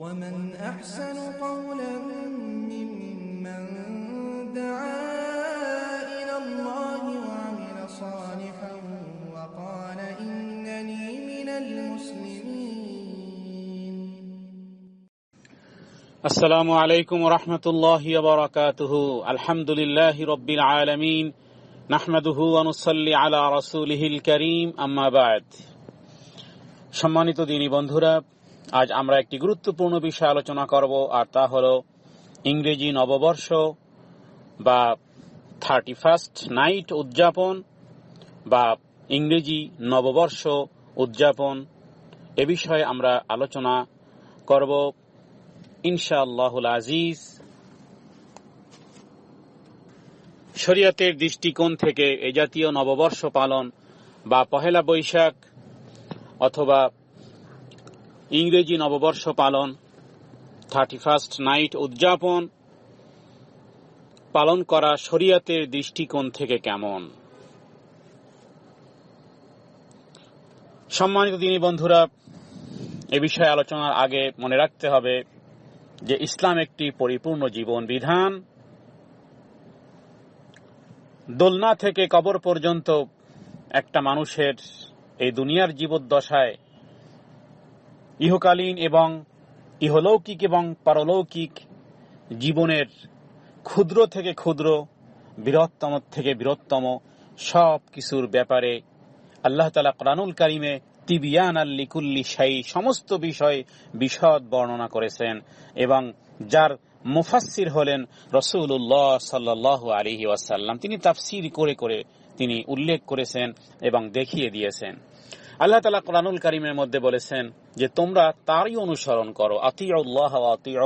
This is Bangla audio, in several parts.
ومن أحسن قولا ممن دعا إلى الله وعمل صالحا وقال إنني من المسلمين السلام عليكم ورحمة الله وبركاته الحمد لله رب العالمين نحمده ونصلي على رسوله الكريم أما بعد সম্মানিত দিনী বন্ধুরা আজ আমরা একটি গুরুত্বপূর্ণ বিষয় আলোচনা করব, আর তা হল ইংরেজি নববর্ষ বা থার্টি ফার্স্ট নাইট উদযাপন বা ইংরেজি নববর্ষ উদযাপন। এ বিষয়ে আমরা আলোচনা করব ইনশাআল্লাহুল আজিজ। শরীয়তের দৃষ্টিকোণ থেকে এ জাতীয় নববর্ষ পালন বা পহেলা বৈশাখ অথবা ইংরেজি নববর্ষ পালন থার্টি ফার্স্ট নাইট উদযাপন, পালন করা শরীয়তের দৃষ্টিকোণ থেকে কেমন? সম্মানিত দিনী বন্ধুরা, এ বিষয়ে আলোচনার আগে মনে রাখতে হবে যে ইসলাম একটি পরিপূর্ণ জীবন বিধান। দোলনা থেকে কবর পর্যন্ত একটা মানুষের এই দুনিয়ার জীবদ্দশায় ইহকালীন এবং ইহলৌকিক এবং পারলৌকিক জীবনের ক্ষুদ্র থেকে ক্ষুদ্র, বৃহত্তম থেকে বৃহত্তম সব কিছুর ব্যাপারে আল্লাহ তালা কোরআনুল কারিমে তিবিয়ান আল্লিকুল্লি সাই সমস্ত বিষয় বিশদ বর্ণনা করেছেন এবং যার মুফাসির হলেন রসুল্লাহ সাল্লাহ আলহি ওয়াসাল্লাম। তিনি তাফসির করে করে তিনি উল্লেখ করেছেন এবং দেখিয়ে দিয়েছেন। আল্লাহ তালা কোরআনুল করিমের মধ্যে বলেছেন যে, তোমরা তারই অনুসরণ করো। আতিউল্লাহ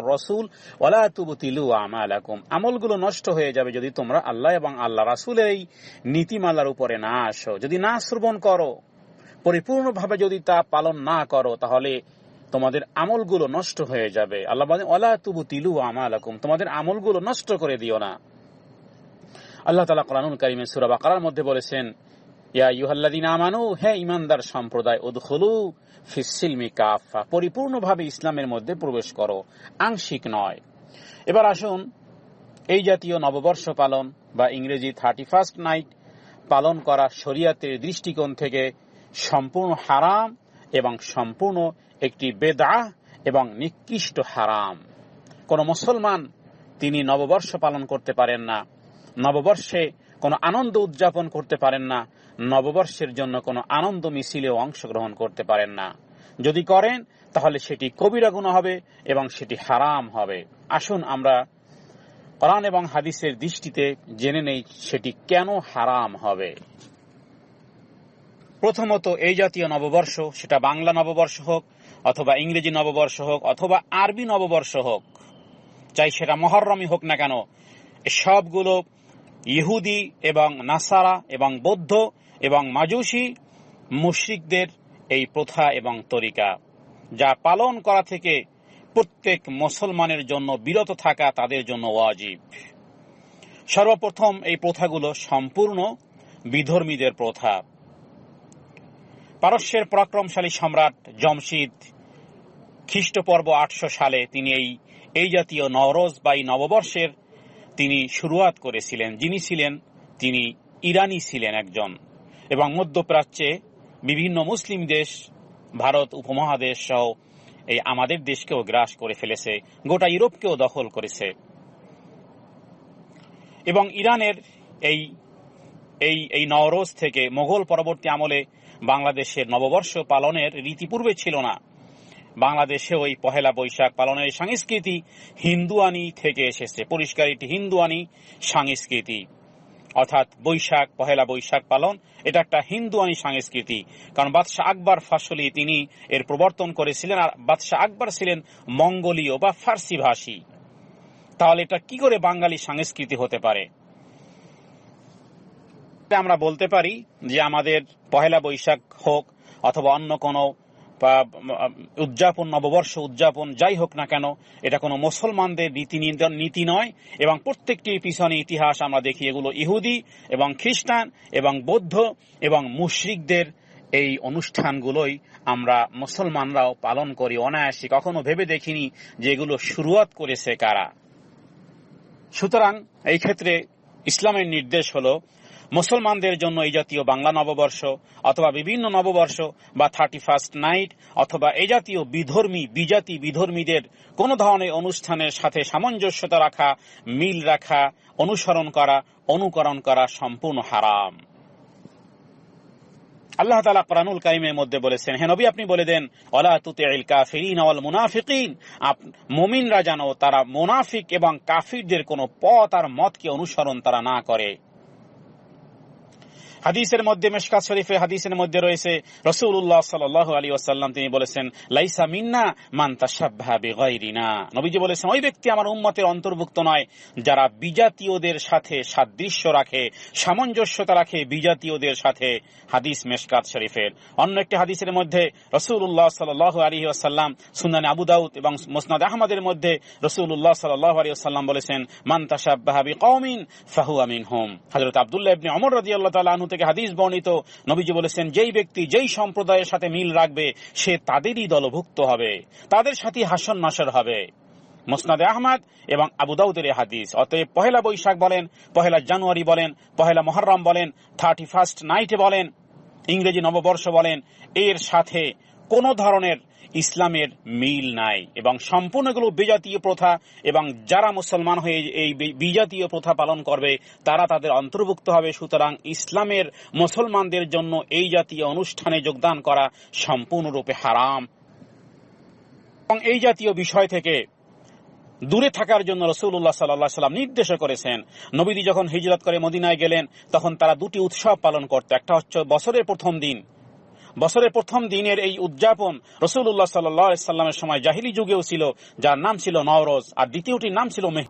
রসুল ওলা তুবতিলু আমালাকুম। আমলগুলো নষ্ট হয়ে যাবে যদি তোমরা আল্লাহ এবং আল্লাহ রাসুলের এই নীতিমালার উপরে না আসো। যদি না শ্রবণ করো, পরিপূর্ণভাবে যদি তা পালন না করো, তাহলে তোমাদের আমলগুলো নষ্ট হয়ে যাবে। আল্লাহ বলেন ওলা তুবু তিলু আমালাকুম। তোমাদের আমলগুলো নষ্ট করে দিও না। আল্লাহ তালা কোরআনুল করিমের সুরা বাকারার মধ্যে বলেছেন ইয়া ইউহাল্লাদিন আমানু, হে ইমানদার সম্প্রদায়, উদখলু ফিসিলমি কাফা পরিপূর্ণভাবে ইসলামের মধ্যে প্রবেশ করো। আংশিক নয়। এবার আসুন, এই জাতীয় নববর্ষ পালন বা ইংরেজি থার্টি ফার্স্ট নাইট পালন করা শরিয়াতের দৃষ্টিকোণ থেকে সম্পূর্ণ হারাম এবং সম্পূর্ণ একটি বেদা এবং নিকৃষ্ট হারাম। কোন মুসলমান তিনি নববর্ষ পালন করতে পারেন না, নববর্ষে কোনো আনন্দ উদযাপন করতে পারেন না নববর্ষের জন্য কোনো আনন্দ মিছিলেও অংশগ্রহণ করতে পারেন না। যদি করেন, তাহলে সেটি কবিরা গুণ হবে এবং সেটি হারাম হবে। আসুন আমরা কোরআন এবং হাদিসের দৃষ্টিতে জেনে নেই সেটি কেন হারাম হবে। প্রথমত, এই জাতীয় নববর্ষ, সেটা বাংলা নববর্ষ হোক, অথবা ইংরেজি নববর্ষ হোক, অথবা আরবি নববর্ষ হোক, চাই সেটা মহরমই হোক না কেন সবগুলো ইহুদি এবং নাসারা এবং বৌদ্ধ এবং মাজুসি মুশ্রিকদের এই প্রথা এবং তরিকা, যা পালন করা থেকে প্রত্যেক মুসলমানের জন্য বিরত থাকা তাদের জন্য ওয়াজিব। সর্বপ্রথম এই প্রথাগুলো সম্পূর্ণ বিধর্মীদের প্রথা। পারস্যের পরাক্রমশালী সম্রাট জমশিদ খ্রিস্টপর্ব আটশো সালে তিনি এই এই জাতীয় নওরোজ বা নববর্ষের তিনি শুরুয়াত করেছিলেন। যিনি ছিলেন, তিনি ইরানি ছিলেন একজন। এবং মধ্যপ্রাচ্যে বিভিন্ন মুসলিম দেশ, ভারত উপমহাদেশ সহ এই আমাদের দেশকেও গ্রাস করে ফেলেছে, গোটা ইউরোপকেও দখল করেছে। এবং ইরানের এই এই এই নওরোজ থেকে মোগল পরবর্তী আমলে বাংলাদেশের নববর্ষ পালনের রীতিপূর্বে ছিল না। বাংলাদেশে ওই পহেলা বৈশাখ পালনের সংস্কৃতি হিন্দুয়ানি থেকে এসেছে। পরিষ্কার এটি হিন্দুয়ানি সংস্কৃতি। অর্থাৎ বৈশাখ, পহেলা বৈশাখ পালন, এটা একটা হিন্দুয়ানি সংস্কৃতি। কারণ বাদশাহ আকবর ফাসলি তিনি এর প্রবর্তন করেছিলেন আর বাদশাহ আকবর ছিলেন মঙ্গোলীয় বা ফার্সি ভাষী। তাহলে এটা কি করে বাঙালি সংস্কৃতি হতে পারে? আমরা বলতে পারি যে আমাদের পহেলা বৈশাখ হোক অথবা অন্য কোনো উদযাপন, নববর্ষ উদযাপন, যাই হোক না কেন, এটা কোনো মুসলমানদের নীতি নীতি নয়। এবং প্রত্যেকটির পিছনে ইতিহাস আমরা দেখি এগুলো ইহুদি এবং খ্রিস্টান এবং বৌদ্ধ এবং মুশ্রিকদের এই অনুষ্ঠানগুলোই আমরা মুসলমানরাও পালন করি অনায়াসে। কখনো ভেবে দেখিনি যে এগুলো শুরুয়াত করেছে কারা। সুতরাং এই ক্ষেত্রে ইসলামের নির্দেশ হলো মুসলমানদের জন্য এই জাতীয় বাংলা নববর্ষ অথবা বিভিন্ন নববর্ষ বা থার্টি ফার্স্ট নাইট অথবা এ জাতীয় বিধর্মী, বিজাতি বিধর্মীদের কোন ধরনের অনুষ্ঠানের সাথে সামঞ্জস্যতা রাখা, মিল রাখা, অনুসরণ করা, অনুকরণ করা সম্পূর্ণ হারাম। আল্লাহ তালা কোরআনুল কারিমের মধ্যে বলেছেন, হে নবী, আপনি বলে দেন ওলা তুতে কাফিরিন ওয়াল মুনাফিকিন। মুমিনরা জানো তারা মুনাফিক এবং কাফিরদের কোন পথ আর মতকে অনুসরণ তারা না করে। হাদিসের মধ্যে মেশকাত শরীফে হাদিসের মধ্যে রয়েছে রসুল্লাহ সাল আলী ওসাল্লাম তিনি বলেছেন, লাইসা মিন্না মান তাসাব্বাহা বিগাইরিনা। নবীজি বলেছেন, ওই ব্যক্তি আমার উম্মতের অন্তর্ভুক্ত নয়, যারা বিজাতীয়দের সাথে সাদৃশ্য রাখে, সামঞ্জস্যতা রাখে বিজাতীয়দের সাথে। হাদিস মেশকাত শরীফের। অন্য একটি হাদিসের মধ্যে রসুল্লাহ সাল আলী ওসাল্লাম সুনান আবু দাউদ এবং মুসনাদ আহমদের মধ্যে রসুল্লাহ সাল আলী ওসাল্লাম বলেছেন, মান তাসাব্বাহা বিকৌমিন ফাহু আমিন হোম হজরত আবদুল্লাহ ইবনে অমর রাদিয়াল্লাহু তাআলা আনহু থেকে হাদিস বর্ণিত, নবীজি বলেছেন, যেই ব্যক্তি যেই সম্প্রদায়ের সাথে মিল রাখবে, সে তাদেরই দলভুক্ত হবে, তাদের সাথে হাসন নাসর হবে। মোসনাদে আহমদ এবং আবু দাউদের হাদিস। অতএব পহেলা বৈশাখ বলেন, পহেলা জানুয়ারি বলেন, পহেলা মহরম বলেন, থার্টি ফার্স্ট নাইটে বলেন, ইংরেজি নববর্ষ বলেন, এর সাথে কোন ধরনের ইসলামের মিল নাই এবং সম্পূর্ণ সম্পূর্ণগুলো বিজাতীয় প্রথা এবং যারা মুসলমান হয়ে এই বিজাতীয় প্রথা পালন করবে, তারা তাদের অন্তর্ভুক্ত হবে। সুতরাং ইসলামের মুসলমানদের জন্য এই জাতীয় অনুষ্ঠানে যোগদান করা সম্পূর্ণরূপে হারাম। এবং এই জাতীয় বিষয় থেকে দূরে থাকার জন্য রসুল্লাহ সাল্লাহ সাল্লাম নির্দেশ করেছেন। নবীদি যখন হিজরত করে মদিনায় গেলেন, তখন তারা দুটি উৎসব পালন করত। একটা হচ্ছে বছরের প্রথম দিন বছরের প্রথম দিনের এই উদযাপন রসুল্লাহ সাল্লামের সময় জাহিলি যুগেও ছিল, যার নাম ছিল নওরোজ, আর দ্বিতীয়টির নাম ছিল মেহ